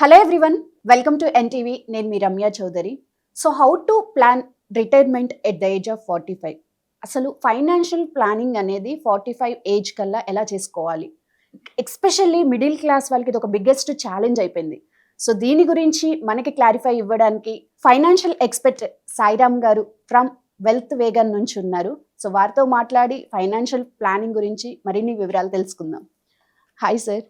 Hello everyone welcome to NTV నేను మీ Ramya Chowdary. So how to plan retirement at the age of forty five అసలు financial planning అనేది forty five age కల్లా ఎలా చేసుకోవాలి? Especially middle class వాళ్ళకి ఇది ఒక బిగ్గెస్ట్ ఛాలెంజ్ అయిపోయింది. సో దీని గురించి మనకి క్లారిఫై ఇవ్వడానికి ఫైనాన్షియల్ ఎక్స్పర్ట్ సాయిరామ్ గారు ఫ్రమ్ వెల్త్ వేగన్ నుంచి ఉన్నారు. సో వారితో మాట్లాడి ఫైనాన్షియల్ ప్లానింగ్ గురించి మరిన్ని వివరాలు తెలుసుకుందాం. హాయ్ సార్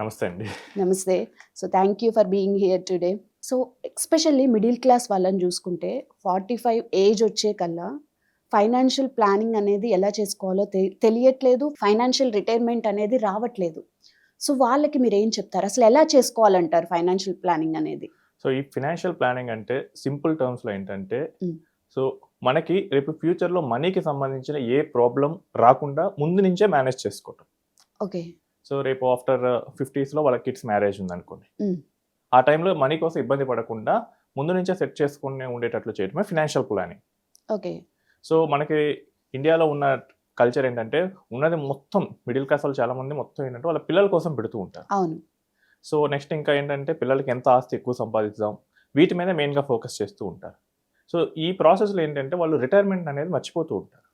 నమస్తే అండి. నమస్తే. So thank you for being here today so especially middle class వాళ్ళని చూసుకుంటే ఫార్టీ ఫైవ్ ఏజ్ వచ్చే కల్లా ఫైనాన్షియల్ ప్లానింగ్ అనేది ఎలా చేసుకోవాలో తెలియట్లేదు. ఫైనాన్షియల్ రిటైర్మెంట్ అనేది రావట్లేదు. సో వాళ్ళకి మీరు ఏం చెప్తారు? అసలు ఎలా చేసుకోవాలంటారు ఫైనాన్షియల్ ప్లానింగ్ అనేది? సో ఈ ఫినాన్షియల్ ప్లానింగ్ అంటే సింపుల్ టర్మ్స్లో ఏంటంటే. సో మనకి రేపు ఫ్యూచర్లో మనీకి సంబంధించిన ఏ ప్రాబ్లం రాకుండా ముందు నుంచే మేనేజ్ చేసుకోవటం. ఓకే. సో రేపు ఆఫ్టర్ ఫిఫ్టీస్లో వాళ్ళ కిడ్స్ మ్యారేజ్ ఉందనుకోండి. ఆ టైంలో మనీ కోసం ఇబ్బంది పడకుండా ముందు నుంచే సెట్ చేసుకుని ఉండేటట్లు చేయడమే ఫినాన్షియల్ ప్లానింగ్. ఓకే. సో మనకి ఇండియాలో ఉన్న కల్చర్ ఏంటంటే ఉన్నది మొత్తం మిడిల్ క్లాస్ వాళ్ళు చాలా మంది మొత్తం ఏంటంటే వాళ్ళ పిల్లల కోసం పెడుతూ ఉంటారు. అవును. సో నెక్స్ట్ ఇంకా ఏంటంటే పిల్లలకి ఎంత ఆస్తి ఎక్కువ సంపాదిద్దాం వీటి మీద మెయిన్గా ఫోకస్ చేస్తూ ఉంటారు. సో ఈ ప్రాసెస్లో ఏంటంటే వాళ్ళు రిటైర్మెంట్ అనేది మర్చిపోతూ ఉంటారు.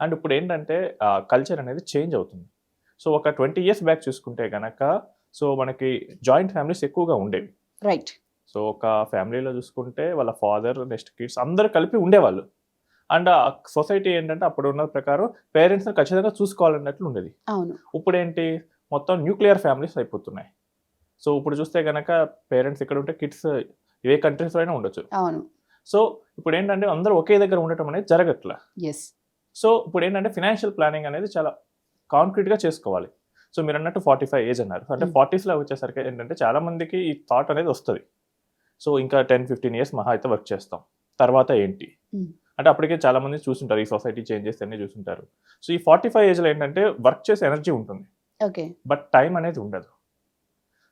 అండ్ ఇప్పుడు ఏంటంటే కల్చర్ అనేది చేంజ్ అవుతుంది. సో ఒక ట్వంటీ ఇయర్స్ బ్యాక్ చూసుకుంటే కనుక సో మనకి జాయింట్ ఫ్యామిలీస్ ఎక్కువగా ఉండేవి. రైట్ సో ఒక ఫ్యామిలీలో చూసుకుంటే వాళ్ళ ఫాదర్ నెక్స్ట్ కిడ్స్ అందరు కలిపి ఉండేవాళ్ళు. అండ్ సొసైటీ ఏంటంటే అప్పుడు ఉన్న ప్రకారం పేరెంట్స్ని ఖచ్చితంగా చూసుకోవాలన్నట్లు ఉండేది. అవును. ఇప్పుడు ఏంటి మొత్తం న్యూక్లియర్ ఫ్యామిలీస్ అయిపోతున్నాయి. సో ఇప్పుడు చూస్తే కనుక పేరెంట్స్ ఇక్కడ ఉంటే కిడ్స్ ఏ కంట్రీస్లో అయినా ఉండొచ్చు. అవును. సో ఇప్పుడు ఏంటంటే అందరూ ఒకే దగ్గర ఉండటం అనేది జరగట్లా. సో ఇప్పుడు ఏంటంటే ఫినాన్షియల్ ప్లానింగ్ అనేది చాలా కాంక్రీట్గా చేసుకోవాలి. సో మీరు అన్నట్టు ఫార్టీ ఫైవ్ ఏజ్ అన్నారు. అంటే. ఫార్టీస్లో వచ్చేసరికి ఏంటంటే చాలా మందికి ఈ థాట్ అనేది వస్తుంది. సో ఇంకా టెన్ ఫిఫ్టీన్ ఇయర్స్ మహా అయితే వర్క్ చేస్తాం. తర్వాత ఏంటి. అంటే అప్పటికే చాలా మంది చూస్తుంటారు ఈ సొసైటీ చేంజెస్ అన్ని చూస్తుంటారు సో ఈ ఫార్టీ ఫైవ్ ఏజ్లో ఏంటంటే వర్క్ చేసే ఎనర్జీ ఉంటుంది. ఓకే. బట్ టైం అనేది ఉండదు.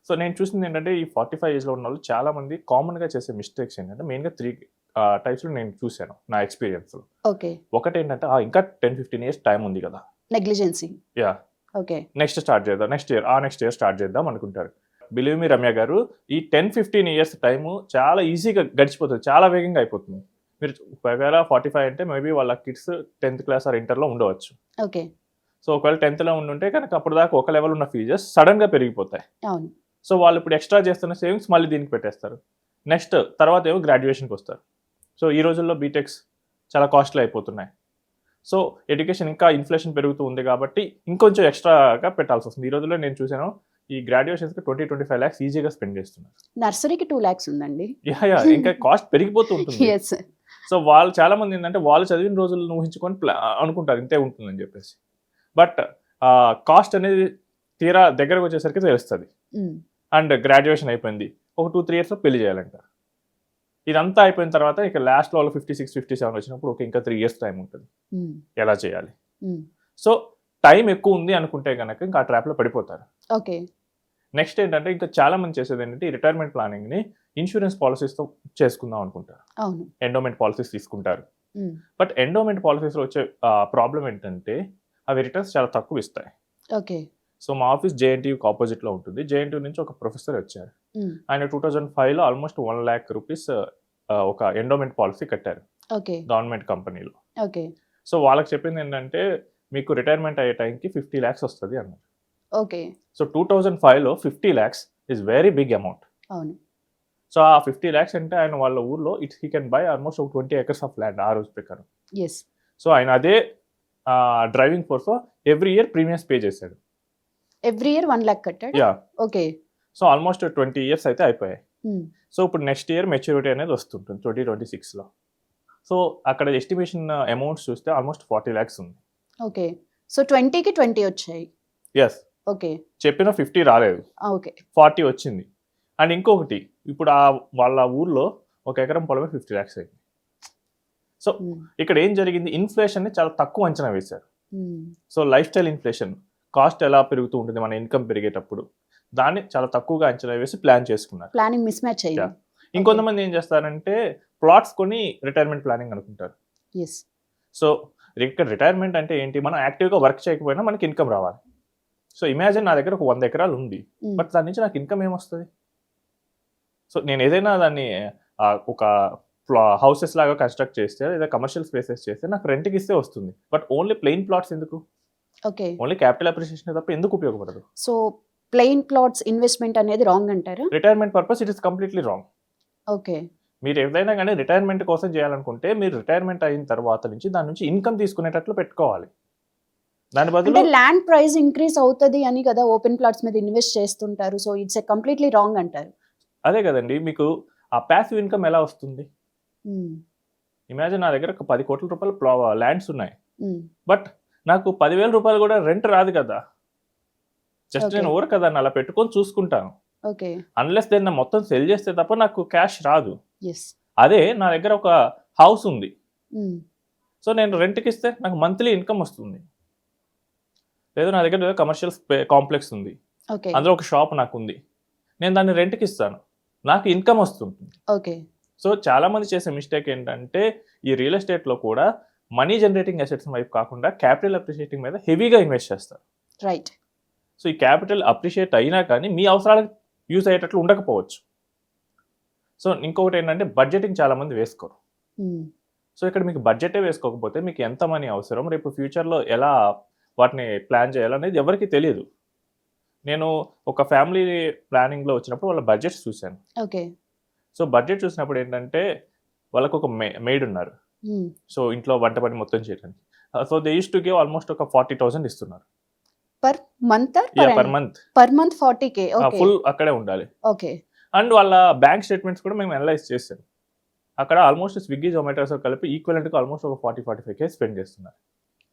సో నేను చూసింది ఏంటంటే ఈ ఫార్టీ ఫైవ్ ఏజ్లో ఉన్న వాళ్ళు చాలా మంది కామన్గా చేసే మిస్టేక్స్ ఏంటంటే మెయిన్గా త్రీ టైప్స్లో నేను చూశాను నా ఎక్స్పీరియన్స్లో. ఓకే. ఒకటి ఏంటంటే "ఆ, ఇంకా టెన్ ఫిఫ్టీన్ ఇయర్స్ టైం ఉంది కదా. Negligence ya okay next start చేద్దాం. నెక్స్ట్ ఇయర్ ఆ నెక్స్ట్ ఇయర్ స్టార్ట్ చేద్దాం అనుకుంటారు. బిలీవ్ మీ రమ్య గారు ఈ టెన్ ఫిఫ్టీన్ ఇయర్స్ టైము చాలా ఈజీగా గడిచిపోతుంది. చాలా వేగంగా అయిపోతుంది. మీరు ఒకవేళ ఫార్టీ ఫైవ్ అంటే మేబీ వాళ్ళ కిడ్స్ టెన్త్ క్లాస్ ఆర్ ఇంటర్లో ఉండవచ్చు. ఓకే సో ఒకవేళ టెన్త్లో ఉండుంటే కనుక అప్పుడు దాకా ఒక లెవెల్ ఉన్న ఫీజెస్ సడన్గా పెరిగిపోతాయి. అవును. సో వాళ్ళు ఇప్పుడు ఎక్స్ట్రా చేస్తున్న సేవింగ్స్ మళ్ళీ దీనికి పెట్టేస్తారు. నెక్స్ట్ తర్వాత ఏమో గ్రాడ్యుయేషన్కి వస్తారు. సో ఈ రోజుల్లో బీటెక్స్ చాలా కాస్ట్లీ అయిపోతున్నాయి. సో ఎడ్యుకేషన్ ఇంకా ఇన్ఫ్లేషన్ పెరుగుతూ ఉంది కాబట్టి ఇంకొంచెం ఎక్స్ట్రాగా పెట్టాల్సి వస్తుంది. ఈ రోజుల్లో నేను చూసాను ఈ గ్రాడ్యుయేషన్స్కి ట్వంటీ ట్వంటీ ఫైవ్ ల్యాక్స్ ఈజీగా స్పెండ్ చేస్తున్నారు. నర్సరీకి టూ ల్యాక్స్ ఉందండి. యా యా ఇంకా కాస్ట్ పెరిగిపోతూ ఉంటుంది. సో వాళ్ళు చాలా మంది ఏంటంటే వాళ్ళు చదివిన రోజులను ఊహించుకొని ప్లా అనుకుంటారు ఇంతే ఉంటుందని చెప్పేసి. బట్ కాస్ట్ అనేది తీరా దగ్గరకు వచ్చేసరికి తెలుస్తుంది. అండ్ గ్రాడ్యుయేషన్ అయిపోయింది. ఒక టూ త్రీ ఇయర్స్లో పెళ్ళి చేయాలంట. ఇదంతా అయిపోయిన తర్వాత ఇక లాస్ట్లో వాళ్ళు ఫిఫ్టీ సిక్స్ ఫిఫ్టీ సెవెన్ వచ్చినప్పుడు ఒక ఇంకా త్రీ ఇయర్స్ టైం ఉంటుంది. ఎలా చేయాలి? సో టైం ఎక్కువ ఉంది అనుకుంటే కనుక ఇంకా ఆ ట్రాప్లో పడిపోతారు. ఓకే. నెక్స్ట్ ఏంటంటే ఇంకా చాలా మంది చేసేది ఏంటంటే రిటైర్మెంట్ ప్లానింగ్ని ఇన్సూరెన్స్ పాలసీస్తో చేసుకుందాం అనుకుంటారు. ఎండోమెంట్ పాలసీస్ తీసుకుంటారు. బట్ ఎండోమెంట్ పాలసీస్లో వచ్చే ప్రాబ్లం ఏంటంటే అవి రిటర్న్స్ చాలా తక్కువ ఇస్తాయి. ఓకే. సో మా ఆఫీస్ జేఎన్టీయూకి ఆపోజిట్లో ఉంటుంది. జేఎన్టీ నుంచి ఒక ప్రొఫెసర్ వచ్చారు. ఆయన టూ థౌజండ్ ఫైవ్లో ఆల్మోస్ట్ వన్ ల్యాక్ రూపీస్ ఒక ఎండోమెంట్ పాలసీ కట్టారు. గవర్నమెంట్ కంపెనీలో. ఓకే. సో వాళ్ళకి చెప్పింది ఏంటంటే మీకు రిటైర్మెంట్ అయ్యే టైంకి ఫిఫ్టీ ల్యాక్స్ వస్తుంది అన్నారు. ఓకే. సో టూ థౌజండ్ ఫైవ్లో fifty lakhs is very big amount అవును. సో ఆ ఫిఫ్టీ ల్యాక్స్ అంటే ఆయన వాళ్ళ ఊర్లో it's he can buy almost ఒక ట్వంటీ ఎకర్స్ ఆఫ్ ల్యాండ్ ఆ రోజు ప్రకారం. ఎస్ సో ఆయన అదే driving force every year premiums pay చేశాడు. ఎవ్రీ ఇయర్ వన్ ల్యాక్ కట్టాడు? Ya okay. So almost twenty years అయితే అయిపోయాయి. సో ఇప్పుడు నెక్స్ట్ ఇయర్ మెచ్యూరిటీ అనేది వస్తుంటుంది ట్వంటీ ట్వంటీ సిక్స్లో సో అక్కడ ఎస్టిమేషన్ అమౌంట్స్ చూస్తే ఆల్మోస్ట్ ఫార్టీ ల్యాక్స్ ఉంది. ఓకే సో ట్వంటీకి ట్వంటీ వచ్చాయి. ఎస్ ఓకే చెప్పిన ఫిఫ్టీ రాలేదు. ఓకే ఫార్టీ వచ్చింది. అండ్ ఇంకొకటి ఇప్పుడు ఆ వాళ్ళ ఊర్లో ఒక ఎకరం పొలమే ఫిఫ్టీ ల్యాక్స్ అయింది. సో ఇక్కడ ఏం జరిగింది? ఇన్ఫ్లేషన్ని చాలా తక్కువ అంచనా వేశారు. So life style inflation cost ఎలా పెరుగుతూ ఉంటుంది? మన ఇన్కమ్ పెరిగేటప్పుడు. దాన్ని చాలా తక్కువగా అంచనా వేసి ప్లాన్ చేసుకున్నారు. ప్లానింగ్ మిస్ మ్యాచ్ అయ్యింది ఇంకొంతమంది ఏం చేస్తారంటే ప్లాట్స్ కొని రిటైర్మెంట్ ప్లానింగ్ అనుకుంటారు. సో ఇక్కడ రిటైర్మెంట్ అంటే ఏంటి? మనం యాక్టివ్గా వర్క్ చేయకపోయినా మనకి ఇన్కమ్ రావాలి. సో ఇమాజిన్ నా దగ్గర ఒక వంద ఎకరాలు ఉంది. బట్ దాని నుంచి నాకు ఇన్కమ్ ఏమొస్తుంది? సో నేను ఏదైనా దాన్ని ఒక హౌసెస్ లాగా కన్స్ట్రక్ట్ చేస్తే లేదా కమర్షియల్ స్పేసెస్ చేస్తే నాకు రెంట్కి ఇస్తే వస్తుంది. బట్ ఓన్లీ ప్లెయిన్ ప్లాట్స్ ఎందుకు? ఓకే. ఓన్లీ క్యాపిటల్ అప్రిషియేషన్ తప్ప ఎందుకు ఉపయోగపడదు? సో ప్లెయిన్ ప్లాట్స్ ఇన్వెస్ట్మెంట్ అనేది రాంగ్ అంటారా? Retirement purpose it is completely wrong. Okay. మీరు ఏదైనా కానీ రిటైర్మెంట్ కోసం చేయాలనుకుంటే మీరు రిటైర్మెంట్ అయిన తర్వాత నుంచి దాని నుంచి ఇన్కమ్ తీసుకునేటట్లు పెట్టుకోవాలి. దాని బదులు ల్యాండ్ ప్రైస్ ఇంక్రీజ్ అవుతుంది అని కదా ఓపెన్ ప్లాట్స్ మీద ఇన్వెస్ట్ చేస్తుంటారు. So it's a completely wrong అంటారు. అదే కదండి మీకు ఆ ప్యాసివ్ ఇన్కమ్ ఎలా వస్తుంది. ఇమాజిన్ నా దగ్గర ఒక పది కోట్ల రూపాయలు ప్లా ల్యాండ్స్ ఉన్నాయి. బట్ నాకు పదివేల రూపాయలు కూడా రెంట్ రాదు కదా. జస్ట్. నేను ఊరు కదా అలా పెట్టుకొని చూసుకుంటాను. ఓకే అన్లెస్ దాన్ని మొత్తం సెల్ చేస్తే తప్ప నాకు క్యాష్ రాదు. అదే నా దగ్గర ఒక హౌస్ ఉంది. మ్మ్. సో నేను రెంట్కి ఇస్తే నాకు మంత్లీ ఇన్కమ్ వస్తుంది. లేదు నా దగ్గర కమర్షియల్ కాంప్లెక్స్ ఉంది. అందులో ఒక షాప్ నాకు ఉంది నేను దాన్ని రెంట్కి ఇస్తాను నాకు ఇన్కమ్ వస్తుంది. ఓకే సో చాలా మంది చేసే మిస్టేక్ ఏంటంటే ఈ రియల్ ఎస్టేట్లో కూడా మనీ జనరేటింగ్ అసెట్స్ వైపు కాకుండా క్యాపిటల్ అప్రిషియేటింగ్ మీద హెవీగా ఇన్వెస్ట్ చేస్తారు. రైట్ సో ఈ క్యాపిటల్ అప్రిషియేట్ అయినా కానీ మీ అవసరాలకు యూజ్ అయ్యేటట్లు ఉండకపోవచ్చు. సో ఇంకొకటి ఏంటంటే బడ్జెటింగ్ చాలా మంది వేసుకోరు. మ్మ్. సో ఇక్కడ మీకు బడ్జెటే వేసుకోకపోతే మీకు ఎంత మనీ అవసరం రేపు ఫ్యూచర్లో ఎలా వాటిని ప్లాన్ చేయాలనేది ఎవరికి తెలియదు. నేను ఒక ఫ్యామిలీ ప్లానింగ్లో వచ్చినప్పుడు వాళ్ళ బడ్జెట్స్ చూశాను. ఓకే. సో బడ్జెట్ చూసినప్పుడు ఏంటంటే వాళ్ళకు ఒక మెయిడ్ ఉన్నారు. మ్మ్. సో ఇంట్లో వంట పని మొత్తం చేయడానికి. So they use to give almost ఒక ఫార్టీ థౌసండ్ ఇస్తున్నారు. Per month per month per month forty K full అక్కడే ఉండాలి. ఓకే అండ్ వాళ్ళ బ్యాంక్ స్టేట్మెంట్స్ కూడా మేము అనలైజ్ చేసాం. అక్కడ ఆల్మోస్ట్ స్విగ్గీ జొమాటోస్ కలిపి ఈక్వలెంట్గా ఆల్మోస్ట్ ఒక forty forty five K spend చేస్తున్నారు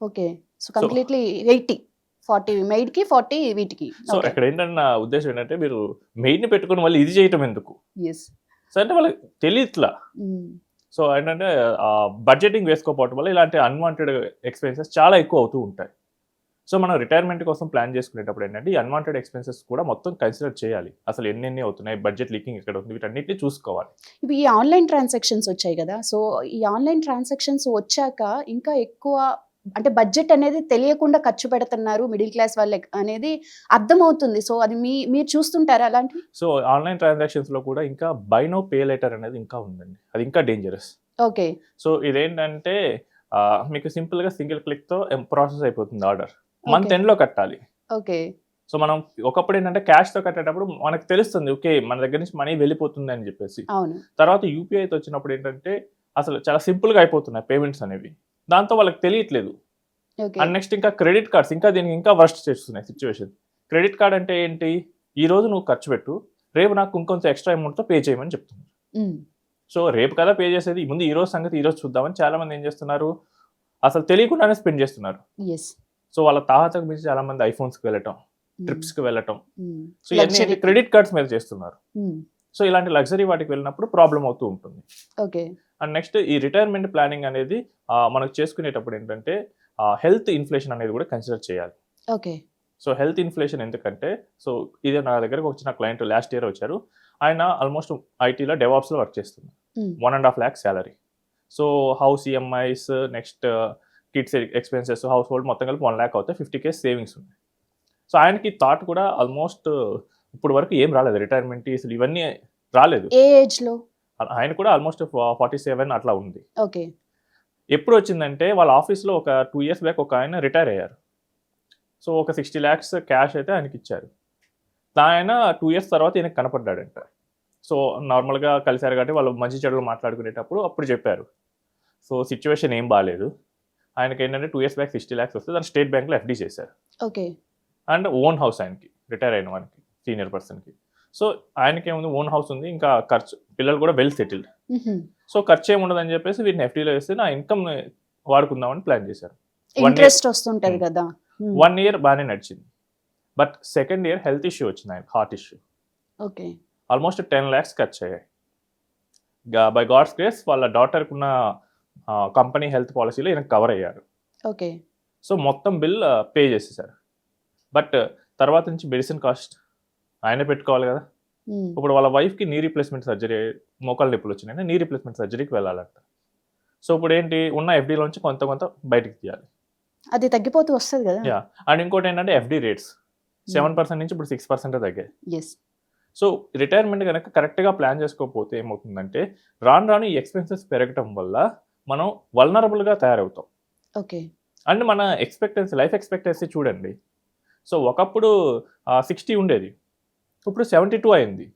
okay so completely eighty forty మెయిడ్కి forty వీటికి. సో ఇక్కడ ఏంటంటే నా ఉద్దేశం ఏంటంటే మీరు మెయిడ్ని పెట్టుకుని మళ్ళీ ఇది చేయటం ఎందుకు? సో అంటే వాళ్ళకి తెలియట్లా. సో ఏంటంటే బడ్జెటింగ్ వేసుకోకపోవడం వల్ల ఇలాంటి అన్వాంటెడ్ ఎక్స్పెన్సెస్ చాలా ఎక్కువ అవుతూ ఉంటాయి. సో మనం రిటైర్మెంట్ కోసం ప్లాన్ చేసుకునేటప్పుడు ఏంటంటే ఈ అన్వాంటెడ్ ఎక్స్పెన్సెస్ కూడా మొత్తం కన్సిడర్ చేయాలి. అసలు ఎన్నెన్ని అవుతున్నాయి బడ్జెట్ లీకింగ్ ఎక్కడ ఉంది వీటన్నిటిని చూసుకోవాలి. ఇప్పుడు ఈ ఆన్లైన్ ట్రాన్సాక్షన్స్ వచ్చాయి కదా సో ఈ ఆన్లైన్ ట్రాన్సాక్షన్స్ వచ్చాక ఇంకా ఎక్కువ అంటే బడ్జెట్ అనేది తెలియకుండా ఖర్చు పెడుతున్నారు మిడిల్ క్లాస్ వాళ్ళకి అనేది అర్థమవుతుంది. సో అది మీ మీరు చూస్తుంటారా అలాంటివి? సో ఆన్లైన్ ట్రాన్సాక్షన్స్లో కూడా ఇంకా బై నో పే లెటర్ అనేది ఇంకా ఉందండి. అది ఇంకా డేంజరస్ ఓకే. సో ఇదేంటంటే మీకు సింపుల్గా సింగిల్ క్లిక్తో ప్రాసెస్ అయిపోతుంది ఆర్డర్ మంత్ Okay. ఎండ్లో కట్టాలి. ఓకే. సో మనం ఒకప్పుడు ఏంటంటే క్యాష్తో కట్టేటప్పుడు మనకు తెలుస్తుంది ఓకే మన దగ్గర నుంచి మనీ వెళ్ళిపోతుంది అని చెప్పేసి. తర్వాత యూపీఐతో వచ్చినప్పుడు ఏంటంటే అసలు చాలా సింపుల్గా అయిపోతున్నాయి పేమెంట్స్ అనేవి. దాంతో వాళ్ళకి తెలియట్లేదు. అండ్ నెక్స్ట్ ఇంకా క్రెడిట్ కార్డ్స్ ఇంకా దీనికి ఇంకా వర్స్ట్ చేస్తున్నాయి సిచ్యువేషన్. క్రెడిట్ కార్డ్ అంటే ఏంటి? ఈ రోజు నువ్వు ఖర్చు పెట్టు రేపు నాకు ఇంకొంచెం ఎక్స్ట్రా అమౌంట్తో పే చేయమని చెప్తున్నారు. సో రేపు కదా పే చేసేది ముందు ఈ రోజు సంగతి ఈ రోజు చూద్దామని చాలా మంది ఏం చేస్తున్నారు? అసలు తెలియకుండానే స్పెండ్ చేస్తున్నారు. సో వాళ్ళ తాహతకు మించి చాలా మంది ఐఫోన్స్కి వెళ్ళటం ట్రిప్స్కి వెళ్ళటం. సో ఇవన్నీ. క్రెడిట్ కార్డ్స్ మీద చేస్తున్నారు. సో ఇలాంటి లగ్జరీ వాటికి వెళ్ళినప్పుడు ప్రాబ్లం అవుతూ ఉంటుంది. ఓకే. అండ్ నెక్స్ట్ ఈ రిటైర్మెంట్ ప్లానింగ్ అనేది మనకు చేసుకునేటప్పుడు ఏంటంటే హెల్త్ ఇన్ఫ్లేషన్ అనేది కూడా కన్సిడర్ చేయాలి. ఓకే. సో హెల్త్ ఇన్ఫ్లేషన్ ఎందుకంటే సో ఇది నా దగ్గరకు వచ్చిన క్లయింట్ లాస్ట్ ఇయర్ వచ్చారు. ఆయన ఆల్మోస్ట్ ఐటీలో డెవాప్స్లో వర్క్ చేస్తున్నారు. One and half lakh salary so house EMIs next kids expenses household మొత్తం కలిపి వన్ ల్యాక్ అవుతాయి ఫిఫ్టీ కేస్ సేవింగ్స్ ఉన్నాయి. సో ఆయనకి థాట్ కూడా ఆల్మోస్ట్ ఇప్పుడు వరకు ఏం రాలేదు. రిటైర్మెంట్ అసలు ఇవన్నీ రాలేదు. ఏ ఆయన కూడా ఆల్మోస్ట్ ఫార్టీ సెవెన్ అట్లా ఉంది. ఓకే. ఎప్పుడు వచ్చిందంటే వాళ్ళ ఆఫీస్లో ఒక టూ ఇయర్స్ బ్యాక్ ఒక ఆయన రిటైర్ అయ్యారు. సో ఒక సిక్స్టీ ల్యాక్స్ క్యాష్ అయితే ఆయనకి ఇచ్చారు. ఆయన టూ ఇయర్స్ తర్వాత ఈయనకి కనపడ్డాడంట. సో నార్మల్గా కలిశారు కాబట్టి వాళ్ళు మంచి చెడులు మాట్లాడుకునేటప్పుడు అప్పుడు చెప్పారు. సో సిచ్యువేషన్ ఏం బాగాలేదు ఆయనకి ఏంటంటే two years back sixty lakhs వస్తే దాన్ని స్టేట్ బ్యాంక్లో ఎఫ్డీ చేశారు. ఓకే. అండ్ ఓన్ హౌస్ ఆయనకి రిటైర్ అయిన వానికి సీనియర్ పర్సన్కి సో ఆయనకి ఏముంది ఓన్ హౌస్ ఉంది ఇంకా ఖర్చు పిల్లలు కూడా వెల్ సెటిల్డ్ సో ఖర్చు ఏమి ఉండదని చెప్పేసి వీటిని ఎఫ్డీలో వేస్తే నా ఇన్కమ్ వాడుకుందామని ప్లాన్ చేశారు. ఇంట్రెస్ట్ వస్తుంటది Hmm. కదా. Hmm. వన్ ఇయర్ బాగానే నడిచింది. But second year health issue వచ్చింది ఆయన heart issue okay. Almost ten lakhs ఖర్చు అయ్యాయి. బై గాడ్స్ గ్రేస్ వాళ్ళ డాటర్కి ఉన్న కంపెనీ హెల్త్ పాలసీలో ఈయన కవర్ అయ్యారు. ఓకే. సో మొత్తం బిల్ పే చేసేసారు బట్ తర్వాత నుంచి మెడిసిన్ కాస్ట్ ఆయనే పెట్టుకోవాలి కదా. ఇప్పుడు వాళ్ళ వైఫ్కి నీ రీప్లేస్మెంట్ సర్జరీ మోకాళ్ళ నొప్పులు వచ్చినాయి నీ రీప్లేస్మెంట్ సర్జరీకి వెళ్ళాలంట. సో ఇప్పుడు ఏంటి ఉన్న ఎఫ్డీలోంచి కొంత కొంత బయటికి తీయాలి. అది తగ్గిపోతూ వస్తుంది కదా. అండ్ ఇంకోటి ఏంటంటే ఎఫ్డీ రేట్స్ సెవెన్ పర్సెంట్ నుంచి ఇప్పుడు సిక్స్ పర్సెంట్ తగ్గాయి. సో రిటైర్మెంట్ కనుక కరెక్ట్గా ప్లాన్ చేసుకోకపోతే ఏమవుతుందంటే రాను రాను ఈ ఎక్స్పెన్సెస్ పెరగటం వల్ల మనం వల్నరబుల్గా తయారవుతాం. ఓకే. అండ్ మన ఎక్స్పెక్టెన్సీ లైఫ్ ఎక్స్పెక్టెన్సీ చూడండి. సో ఒకప్పుడు సిక్స్టీ ఉండేది. ఇప్పుడు సెవెంటీ టూ అయింది.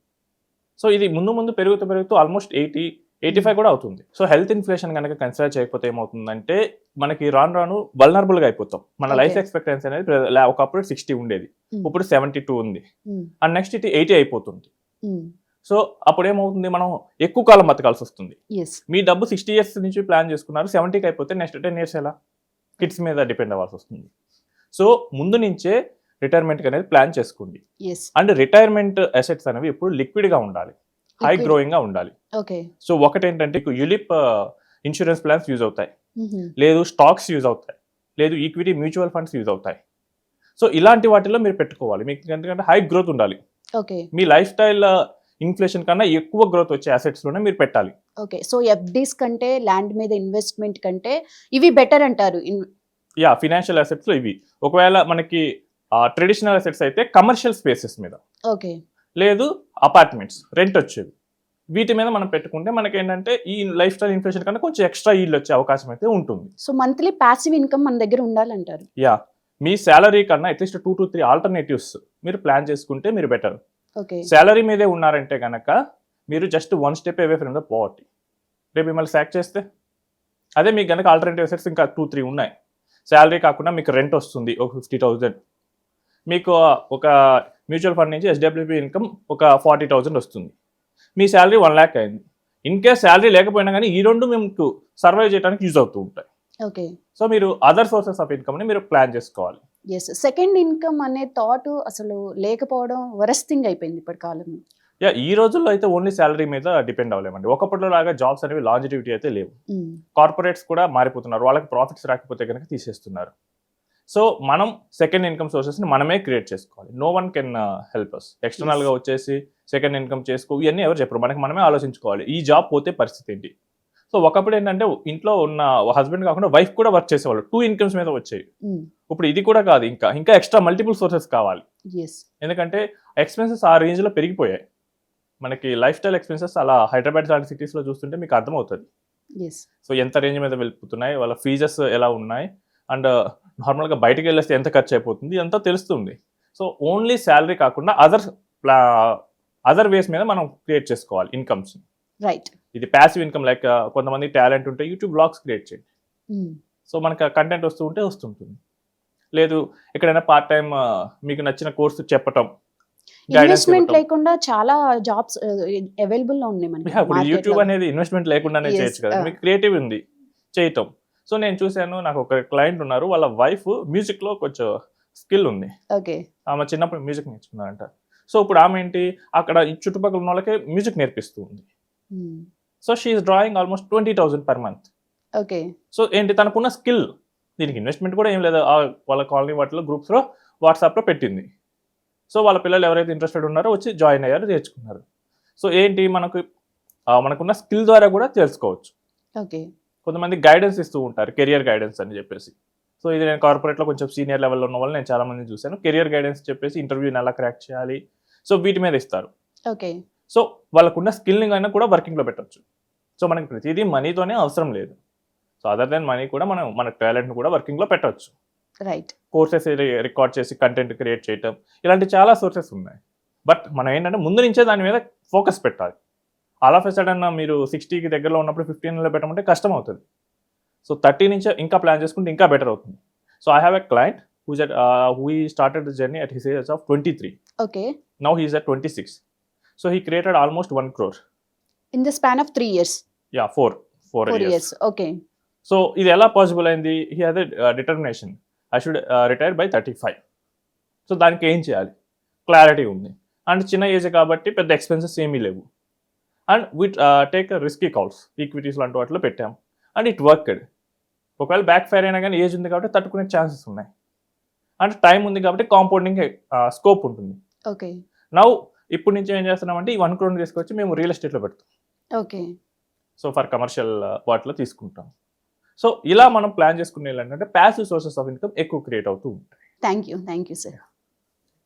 సో ఇది ముందు ముందు పెరుగుతూ పెరుగుతూ ఆల్మోస్ట్ ఎయిటీ ఎయిటీ ఫైవ్ కూడా అవుతుంది. సో హెల్త్ ఇన్ఫ్లేషన్ కనుక కన్సిడర్ చేయకపోతే ఏమవుతుందంటే మనకి రాను రాను వల్నరబుల్గా అయిపోతాం. మన లైఫ్. ఎక్స్పెక్టెన్సీ అనేది ఒకప్పుడు సిక్స్టీ ఉండేది. Mm. ఇప్పుడు సెవెంటీ టూ ఉంది. Mm. అండ్ నెక్స్ట్ ఇది ఎయిటీ అయిపోతుంది. Mm. సో అప్పుడు ఏమవుతుంది మనం ఎక్కువ కాలం బతకాల్సి వస్తుంది మీ డబ్బు సిక్స్టీ ఇయర్స్ నుంచి ప్లాన్ చేసుకున్నారు సెవెంటీకి అయిపోతే నెక్స్ట్ టెన్ ఇయర్స్ ఎలా? కిడ్స్ మీద డిపెండ్ అవ్వాల్సి వస్తుంది సో ముందు నుంచే రిటైర్మెంట్ అనేది ప్లాన్ చేసుకోండి. అండ్ రిటైర్మెంట్ అసెట్స్ అనేవి ఇప్పుడు లిక్విడ్గా ఉండాలి. High Liquid. గ్రోయింగ్గా ఉండాలి. సో ఒకటి ఏంటంటే యులిప్ ఇన్సూరెన్స్ ప్లాన్స్ యూజ్ అవుతాయి. లేదు స్టాక్స్ యూజ్ అవుతాయి. లేదు ఈక్విటీ మ్యూచువల్ ఫండ్స్ యూజ్ అవుతాయి. సో ఇలాంటి వాటిలో మీరు పెట్టుకోవాలి. మీకు ఎందుకంటే హై గ్రోత్ ఉండాలి. మీ లైఫ్ స్టైల్ ఇన్ఫ్లేషన్ కన్నా ఎక్కువ గ్రోత్ వచ్చే అసెట్స్లోనే మీరు పెట్టాలి. ఓకే సో ఎఫ్డీస్ కంటే ల్యాండ్ మీద ఇన్వెస్ట్మెంట్ కంటే ఇవి బెటర్ అంటారు. యా ఫినాన్షియల్ అసెట్స్లో ఇవి. ఒకవేళ మనకి ట్రెడిషనల్ అసెట్స్ అయితే కమర్షియల్ స్పేసెస్ మీద. ఓకే. లేదు అపార్ట్మెంట్స్ రెంట్ వచ్చేవి. వీటి మీద మనం పెట్టుకుంటే మనకి ఏంటంటే ఈ లైఫ్ స్టైల్ ఇన్ఫ్లేషన్ కన్నా కొంచెం ఎక్స్ట్రా ఈల్డ్ వచ్చే అవకాశం అయితే ఉంటుంది. సో మంత్లీ ప్యాసివ్ ఇన్కమ్ మన దగ్గర ఉండాలంటారు. యా మీ శాలరీ కన్నా at least two to three alternatives మీరు ప్లాన్ చేసుకుంటే మీరు బెటర్ శాలరీ మీదే ఉన్నారంటే కనుక మీరు just one step away from the poverty రేపు మిమ్మల్ని సాక్ చేస్తే? అదే మీకు కనుక ఆల్టర్నేటివ్ అసెట్స్ ఇంకా టూ త్రీ ఉన్నాయి. శాలరీ కాకుండా మీకు రెంట్ వస్తుంది ఒక ఫిఫ్టీ థౌజండ్ మీకు ఒక మ్యూచువల్ ఫండ్ నుంచి ఎస్డబ్ల్యూపీ ఇన్కమ్ ఒక ఫార్టీ థౌజండ్ వస్తుంది. మీ శాలరీ వన్ ల్యాక్ అయింది. ఇన్ కేస్ శాలరీ లేకపోయినా కానీ ఈ రెండు మీకు సర్వైవ్ చేయడానికి యూజ్ అవుతూ ఉంటాయి. ఓకే. సో మీరు అదర్ సోర్సెస్ ఆఫ్ ఇన్కమ్ని మీరు ప్లాన్ చేసుకోవాలి. ఎస్ సెకండ్ ఇన్కమ్ అనే థాట్ అసలు లేకపోవడం వరస్ట్ థింగ్ అయిపోయింది ఇప్పటి కాలంలో. యా ఈ రోజుల్లో అయితే ఓన్లీ శాలరీ మీద డిపెండ్ అవ్వలేమండి. ఒకప్పటిలో లాగా జాబ్స్ అనేవి లాంజిటివిటీ అయితే లేవు. కార్పొరేట్స్ కూడా మారిపోతున్నారు. వాళ్ళకి ప్రాఫిట్స్ రాకపోతే కనుక తీసేస్తున్నారు. సో మనం సెకండ్ ఇన్కమ్ సోర్సెస్ని మనమే క్రియేట్ చేసుకోవాలి. No one can help us ఎక్స్టర్నల్గా వచ్చేసి సెకండ్ ఇన్కమ్ చేసుకో ఇవన్నీ ఎవరు చెప్పరు. మనకి మనమే ఆలోచించుకోవాలి. ఈ జాబ్ పోతే పరిస్థితి ఏంటి? సో ఒకప్పుడు ఏంటంటే ఇంట్లో ఉన్న హస్బెండ్ కాకుండా వైఫ్ కూడా వర్క్ చేసేవాళ్ళు. టూ ఇన్కమ్స్ మీద వచ్చాయి Mm. ఇప్పుడు ఇది కూడా కాదు ఇంకా. ఇంకా ఎక్స్ట్రా మల్టిపుల్ సోర్సెస్ కావాలి. ఎందుకంటే ఎక్స్పెన్సెస్ ఆ రేంజ్లో పెరిగిపోయాయి. మనకి లైఫ్ స్టైల్ ఎక్స్పెన్సెస్ అలా హైదరాబాద్ లాంటి సిటీస్లో చూస్తుంటే మీకు అర్థమవుతుంది. సో ఎంత రేంజ్ మీద వెళ్ళిపోతున్నాయి వాళ్ళ ఫీజెస్ ఎలా ఉన్నాయి అండ్ నార్మల్గా బయటకు వెళ్ళేస్తే ఎంత ఖర్చు అయిపోతుంది ఇదంతా తెలుస్తుంది. సో ఓన్లీ శాలరీ కాకుండా అదర్ అదర్ వేస్ మీద మనం క్రియేట్ చేసుకోవాలి ఇన్కమ్స్. రైట్ ఇది ప్యాసివ్ ఇన్కమ్ లైక్ కొంతమంది టాలెంట్ ఉంటే యూట్యూబ్ బ్లాగ్స్ క్రియేట్ చేయండి. సో మనకు కంటెంట్ వస్తూ ఉంటే వస్తుంటుంది లేదు ఎక్కడైనా పార్ట్ టైం మీకు నచ్చిన కోర్సు చెప్పటం ఇన్వెస్ట్మెంట్. లేకుండా చాలా జాబ్స్ అవైలబుల్లో ఉన్నాయి మనకి యూట్యూబ్. అనేది ఇన్వెస్ట్మెంట్ లేకుండానే చేయొచ్చు కదా ah. మీకు క్రియేటివ్ ఉంది చేయటం సో నేను చూశాను నాకు ఒక క్లయింట్ ఉన్నారు వాళ్ళ వైఫ్ మ్యూజిక్లో కొంచెం స్కిల్ ఉంది ఓకే ఆమె చిన్నప్పుడు మ్యూజిక్ నేర్చుకున్నారంట సో ఇప్పుడు ఆమె ఏంటి అక్కడ చుట్టుపక్కల ఉన్న వాళ్ళకి మ్యూజిక్ నేర్పిస్తూ ఉంది Mm. So she's drawing almost twenty thousand per month okay so ఏంటి? తనకున్న స్కిల్ దీనికి ఇన్వెస్ట్మెంట్ కూడా ఏం లేదు. వాళ్ళ కాలనీ వాటిలో గ్రూప్స్లో వాట్సాప్లో పెట్టింది. సో వాళ్ళ పిల్లలు ఎవరైతే ఇంట్రెస్టెడ్ ఉన్నారో వచ్చి జాయిన్ అయ్యారు నేర్చుకున్నారు సో ఏంటి? మనకు మనకున్న స్కిల్ ద్వారా కూడా తెలుసుకోవచ్చు. ఓకే కొంతమంది గైడెన్స్ ఇస్తూ ఉంటారు కెరియర్ గైడెన్స్ అని చెప్పేసి. సో ఇది నేను కార్పొరేట్లో కొంచెం సీనియర్ లెవెల్లో ఉన్న వాళ్ళు నేను చాలా మంది చూశాను. కెరియర్ గైడెన్స్ చెప్పేసి ఇంటర్వ్యూని ఎలా క్రాక్ చేయాలి? సో వీటి మీద ఇస్తారు. ఓకే సో వాళ్ళకున్న స్కిల్ని అయినా కూడా వర్కింగ్లో పెట్టవచ్చు సో మనకి ప్రతిదీ మనీతోనే అవసరం లేదు. సో అదర్ దెన్ మనీ కూడా మనం మన టాలెంట్ని కూడా వర్కింగ్లో పెట్టవచ్చు రైట్ కోర్సెస్ రికార్డ్ చేసి కంటెంట్ క్రియేట్ చేయటం ఇలాంటి చాలా సోర్సెస్ ఉన్నాయి. బట్ మనం ఏంటంటే ముందు నుంచే దాని మీద ఫోకస్ పెట్టాలి. ఆల్ ఆఫ్ ఎ సడన్ మీరు సిక్స్టీకి దగ్గరలో ఉన్నప్పుడు ఫిఫ్టీన్లో పెట్టమంటే కష్టం అవుతుంది సో థర్టీ నుంచే ఇంకా ప్లాన్ చేసుకుంటే ఇంకా బెటర్ అవుతుంది. So I have a client whose at who started the journey at his age of twenty three okay now he's at twenty six so he created almost one crore in the span of three years ya four four years okay so ఇది ఎలా possible అయింది? He has determination I should retire by thirty five so దానికి ఏం చేయాలి? Clarity ఉంది. And చిన్న age కాబట్టి పెద్ద ఎక్స్పెన్సెస్ ఏమీ లేవు. And we'd take risky calls equities లాంటి వాటిలో పెట్టాం. అండ్ ఇట్ వర్క్డ్ ఒకవేళ బ్యాక్ ఫైర్ అయినా కానీ ఏజ్ ఉంది కాబట్టి తట్టుకునే ఛాన్సెస్ ఉన్నాయి. అండ్ టైం ఉంది కాబట్టి కాంపౌండింగ్ స్కోప్ ఉంటుంది. ఓకే నౌ ఇప్పుడు నుంచి ఏం చేస్తున్నామంటే ఈ వన్ క్రోన్ తీసుకొచ్చి మేము రియల్ ఎస్టేట్లో పెడతాం. ఓకే. సో ఫర్ కమర్షియల్ వాటిలో తీసుకుంటాం. సో ఇలా మనం ప్లాన్ చేసుకునే ఏంటంటే ప్యాసివ్ సోర్సెస్ ఆఫ్ ఇన్కమ్ ఎక్కువ క్రియేట్ అవుతూ ఉంటాయి. Thank you thank you sir.